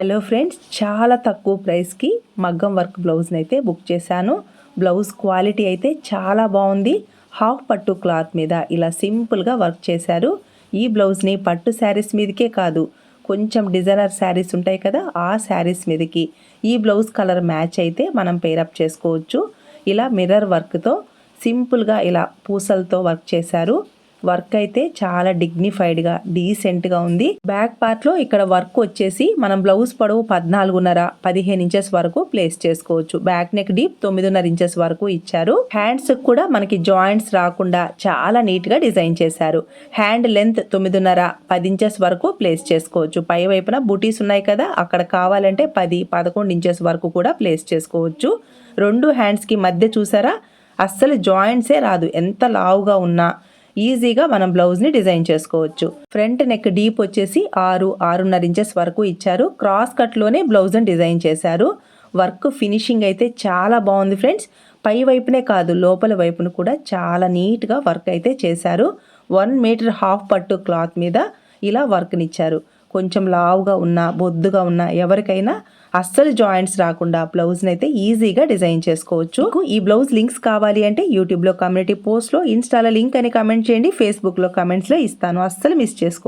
Hello friends చాలా తక్కువ ప్రైస్కి మగ్గం వర్క్ బ్లౌజ్ని అయితే బుక్ చేశాను. బ్లౌజ్ క్వాలిటీ అయితే చాలా బాగుంది. హాఫ్ పట్టు క్లాత్ మీద ఇలా సింపుల్గా వర్క్ చేశారు. ఈ బ్లౌజ్ని పట్టు శారీస్ మీదకే కాదు కొంచెం డిజైనర్ శారీస్ ఉంటాయి కదా ఆ శారీస్ మీదకి. ఈ బ్లౌజ్ కలర్ మ్యాచ్ అయితే మనం పేరప్ చేసుకోవచ్చు. ఇలా మిర్రర్ వర్క్తో సింపుల్గా ఇలా పూసలతో వర్క్ చేశారు. వర్క్ అయితే చాలా డిగ్నిఫైడ్గా డీసెంట్గా ఉంది. బ్యాక్ పార్ట్లో ఇక్కడ వర్క్ వచ్చేసి మనం బ్లౌజ్ పొడవు పద్నాలుగున్నర పదిహేను ఇంచెస్ వరకు ప్లేస్ చేసుకోవచ్చు. బ్యాక్ నెక్ డీప్ తొమ్మిదిన్నర ఇంచెస్ వరకు ఇచ్చారు. హ్యాండ్స్ కూడా మనకి జాయింట్స్ రాకుండా చాలా నీట్గా డిజైన్ చేశారు. హ్యాండ్ లెంత్ తొమ్మిదిన్నర పది ఇంచెస్ వరకు ప్లేస్ చేసుకోవచ్చు. పై వైపున బుటీస్ ఉన్నాయి కదా అక్కడ కావాలంటే పది పదకొండు ఇంచెస్ వరకు కూడా ప్లేస్ చేసుకోవచ్చు. రెండు హ్యాండ్స్కి మధ్య చూసారా? అస్సలు జాయింట్సే రాదు. ఎంత లావుగా ఉన్నా ఈజీగా మనం బ్లౌజ్ని డిజైన్ చేసుకోవచ్చు. ఫ్రంట్ నెక్ డీప్ వచ్చేసి ఆరు ఆరున్నర ఇంచెస్ వరకు ఇచ్చారు. క్రాస్ కట్లోనే బ్లౌజ్ని డిజైన్ చేశారు. వర్క్ ఫినిషింగ్ అయితే చాలా బాగుంది ఫ్రెండ్స్. పై వైపునే కాదు లోపల వైపును కూడా చాలా నీట్గా వర్క్ అయితే చేశారు. వన్ మీటర్ హాఫ్ పట్టు క్లాత్ మీద ఇలా వర్క్నిచ్చారు కొంచెం లావుగా ఉన్న బొద్దుగా ఉన్న ఎవరికైనా అస్సలు జాయింట్స్ రాకుండా బ్లౌజ్ని అయితే ఈజీగా డిజైన్ చేసుకోవచ్చు. ఈ బ్లౌజ్ లింక్స్ కావాలి అంటే యూట్యూబ్లో కమ్యూనిటీ పోస్ట్లో ఇన్స్టాలో లింక్ అని కమెంట్ చేయండి ఫేస్బుక్లో కమెంట్స్లో ఇస్తాను. అస్సలు మిస్ చేసుకో